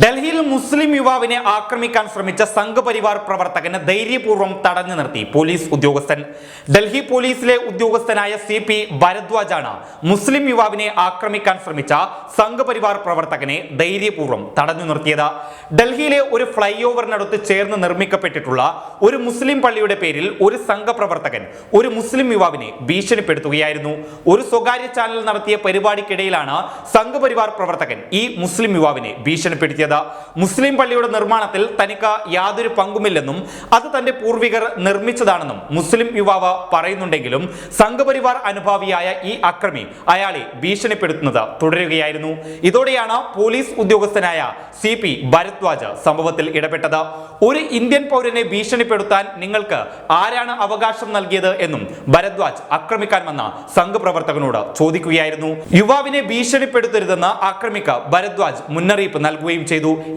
ഡൽഹിയിൽ മുസ്ലിം യുവാവിനെ ആക്രമിക്കാൻ ശ്രമിച്ച സംഘപരിവാർ പ്രവർത്തകനെ ധൈര്യപൂർവം തടഞ്ഞു നിർത്തി പോലീസ് ഉദ്യോഗസ്ഥൻ. ഡൽഹി പോലീസിലെ ഉദ്യോഗസ്ഥനായ സി പി ഭരദ്വാജാണ് മുസ്ലിം യുവാവിനെ ആക്രമിക്കാൻ ശ്രമിച്ച സംഘപരിവാർ പ്രവർത്തകനെ ധൈര്യപൂർവം തടഞ്ഞു നിർത്തിയത്. ഡൽഹിയിലെ ഒരു ഫ്ലൈ ഓവറിനടുത്ത് ചേർന്ന് നിർമ്മിക്കപ്പെട്ടിട്ടുള്ള ഒരു മുസ്ലിം പള്ളിയുടെ പേരിൽ ഒരു സംഘപ്രവർത്തകൻ ഒരു മുസ്ലിം യുവാവിനെ ഭീഷണിപ്പെടുത്തുകയായിരുന്നു. ഒരു സ്വകാര്യ ചാനൽ നടത്തിയ പരിപാടിക്കിടയിലാണ് സംഘപരിവാർ പ്രവർത്തകൻ ഈ മുസ്ലിം യുവാവിനെ ഭീഷണിപ്പെടുത്തിയത്. മുസ്ലിം പള്ളിയുടെ നിർമ്മാണത്തിൽ തനിക്ക് യാതൊരു പങ്കുമില്ലെന്നും അത് തന്റെ പൂർവികർ നിർമ്മിച്ചതാണെന്നും മുസ്ലിം യുവാവ് പറയുന്നുണ്ടെങ്കിലും സംഘപരിവാർ അനുഭാവിയായ ഈ അക്രമി അയാളെ ഭീഷണിപ്പെടുത്തുന്നത് തുടരുകയായിരുന്നു. ഇതോടെയാണ് പോലീസ് ഉദ്യോഗസ്ഥനായ സി പി ഭരദ്വാജ് സംഭവത്തിൽ ഇടപെട്ടത്. ഒരു ഇന്ത്യൻ പൗരനെ ഭീഷണിപ്പെടുത്താൻ നിങ്ങൾക്ക് ആരാണ് അവകാശം നൽകിയത് എന്നും ഭരദ്വാജ് ആക്രമിക്കാൻ വന്ന സംഘപ്രവർത്തകനോട് ചോദിക്കുകയായിരുന്നു. യുവാവിനെ ഭീഷണിപ്പെടുത്തരുതെന്ന് ആക്രമിക്ക ഭരദ്വാജ് മുന്നറിയിപ്പ് നൽകുകയും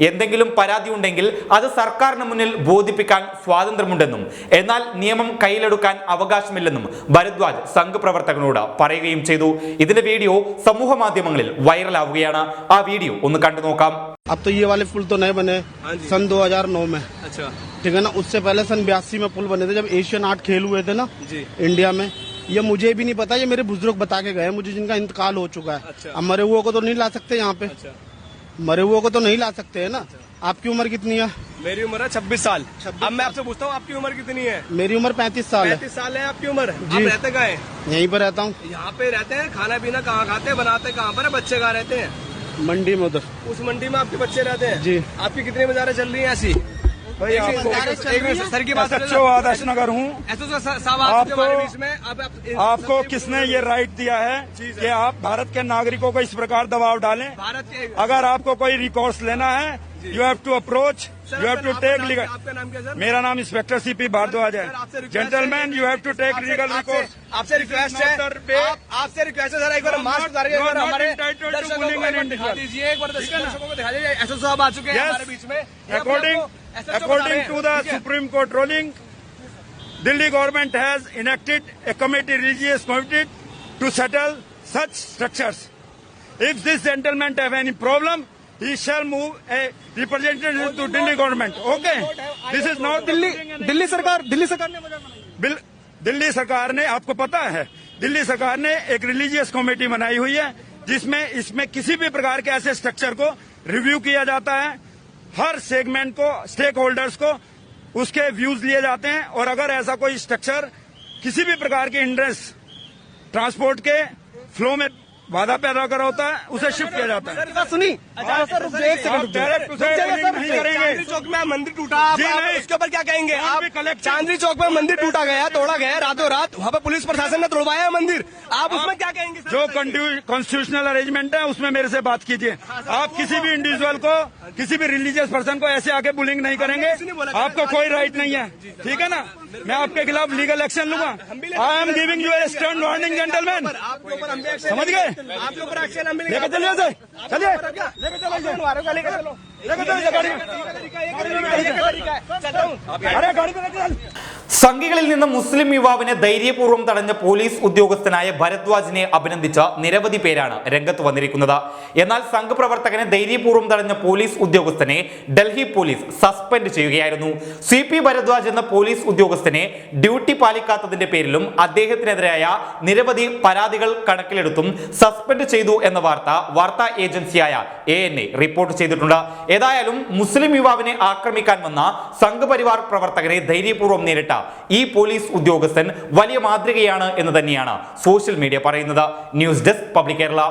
എന്തെങ്കിലും പരാതി ഉണ്ടെങ്കിൽ അത് സർക്കാരിന് മുന്നിൽ ബോധിപ്പിക്കാൻ സ്വാതന്ത്ര്യമുണ്ടെന്നും എന്നാൽ നിയമം കയ്യിലെടുക്കാൻ അവകാശമില്ലെന്നും ഭരദ്വാജ് സംഘപ്രവർത്തകനോട് പറയുകയും ചെയ്തു ഇതിന്റെ വീഡിയോ സമൂഹ മാധ്യമങ്ങളിൽ വൈറലാവുകയാണ് ആ വീഡിയോ ഒന്ന് കണ്ടു നോക്കാം अब तो ये वाले पुल तो नए बने सन 2009 में अच्छा ठीक है ना उससे पहले सन बयासी में पुल बने थे जब एशियन आर्ट खेल हुए थे ना जी। इंडिया में ये मुझे भी नहीं पता ये मेरे बुजुर्ग बता के गए मुझे जिनका इंतकाल हो चुका है अच्छा। अब मरे हुए को तो नहीं ला सकते यहाँ पे अच्छा मरे हुए को तो नहीं ला सकते है ना? आपकी उम्र कितनी है? मेरी उम्र है छब्बीस साल। अब मैं आपसे पूछता हूँ आपकी उम्र कितनी है? मेरी उम्र पैंतीस साल है। पैंतीस साल है आपकी उम्र? जी। आप रहते कहाँ हैं? यहीं पर रहता हूँ। यहाँ पे रहते हैं खाना पीना कहाँ खाते हैं बनाते कहाँ पर है बच्चे कहाँ रहते हैं? मंडी में उधर। उस मंडी में आपके बच्चे रहते हैं? जी। आपकी कितनी बाजारें चल रही है ऐसी? सर की बात अच्छे हो। आदर्श नगर हूँ आपको आपको किसने ये राइट दिया है कि आप भारत के नागरिकों को इस प्रकार दबाव डालें? अगर आपको कोई रिकॉर्ड लेना है you have to approach you have to take legal मेरा नाम इंस्पेक्टर सी पी भारद्वाज है gentleman you have to take legal record आपसे रिक्वेस्ट है। आपसे रिक्वेस्ट है सर एक बार मास्क उतार हमारे दर्शकों को दिखा दीजिए एक बार दर्शकों को दिखा दीजिए। एसओ साहब आ चुके हैं हमारे बीच में। अकॉर्डिंग According, हैं, to the है? Supreme Court ruling, Delhi government has enacted a committee, religious committee, to settle such structures. If this gentleman have any problem, he shall move a representative to Delhi government. Okay, this is not Delhi Delhi सरकार दिल्ली सरकार ने bill Delhi सरकार ने आपको पता है दिल्ली सरकार ने एक रिलीजियस कमेटी बनाई हुई है जिसमें इसमें किसी भी प्रकार के ऐसे स्ट्रक्चर को रिव्यू किया जाता है हर सेगमेंट को स्टेक होल्डर्स को, उसके व्यूज़ लिए जाते हैं। और अगर ऐसा कोई स्ट्रक्चर किसी भी प्रकार के इंड्रेस ट्रांसपोर्ट के फ्लो में बाधा पैदा कर होता है, उसे शिफ्ट किया जाता है। सुनी सर करेंगे। चांदनी चौक में मंदिर टूटा। उसके ऊपर क्या कहेंगे? आप चांदनी चौक में मंदिर टूटा गया तोड़ा गया रातों रात वहाँ पे पुलिस प्रशासन ने तोड़वाया मंदिर। आप उसमें क्या कहेंगे जो कॉन्स्टिट्यूशनल अरेंजमेंट है उसमें मेरे से बात कीजिए। आप किसी भी इंडिविजुअल को किसी भी रिलीजियस पर्सन को ऐसे आके बुलिंग नहीं करेंगे। आपको कोई राइट नहीं है। ठीक है ना? मैं आपके खिलाफ लीगल एक्शन लूँगा। I am giving you a stern warning gentleman समझ गए? आपके ऊपर एक्शन। चलिए चलिए। लेके चलो इसे। मारो का लेके चलो चलो गाड़ी है, है, है। हूँ। अरे गाड़ी में लेके चल സംഘികളിൽ നിന്ന് മുസ്ലിം യുവാവിനെ ധൈര്യപൂർവം തടഞ്ഞ പോലീസ് ഉദ്യോഗസ്ഥനായ ഭരദ്വാജിനെ അഭിനന്ദിച്ച നിരവധി പേരാണ് രംഗത്ത് വന്നിരിക്കുന്നത്. എന്നാൽ സംഘപ്രവർത്തകനെ ധൈര്യപൂർവം തടഞ്ഞ പോലീസ് ഉദ്യോഗസ്ഥനെ ഡൽഹി പോലീസ് സസ്പെൻഡ് ചെയ്യുകയായിരുന്നു. സി പി ഭരദ്വാജ് എന്ന പോലീസ് ഉദ്യോഗസ്ഥനെ ഡ്യൂട്ടി പാലിക്കാത്തതിന്റെ പേരിലും അദ്ദേഹത്തിനെതിരായ നിരവധി പരാതികൾ കണക്കിലെടുത്തും സസ്പെൻഡ് ചെയ്തു എന്ന വാർത്ത വാർത്താ ഏജൻസിയായ എ എൻ എ റിപ്പോർട്ട് ചെയ്തിട്ടുണ്ട്. ഏതായാലും മുസ്ലിം യുവാവിനെ ആക്രമിക്കാൻ വന്ന സംഘപരിവാർ പ്രവർത്തകനെ ധൈര്യപൂർവം നേരിട്ട ഈ പോലീസ് ഉദ്യോഗസ്ഥൻ വലിയ മാതൃകയാണ് എന്ന് തന്നെയാണ് സോഷ്യൽ മീഡിയ പറയുന്നത്. News desk public Kerala.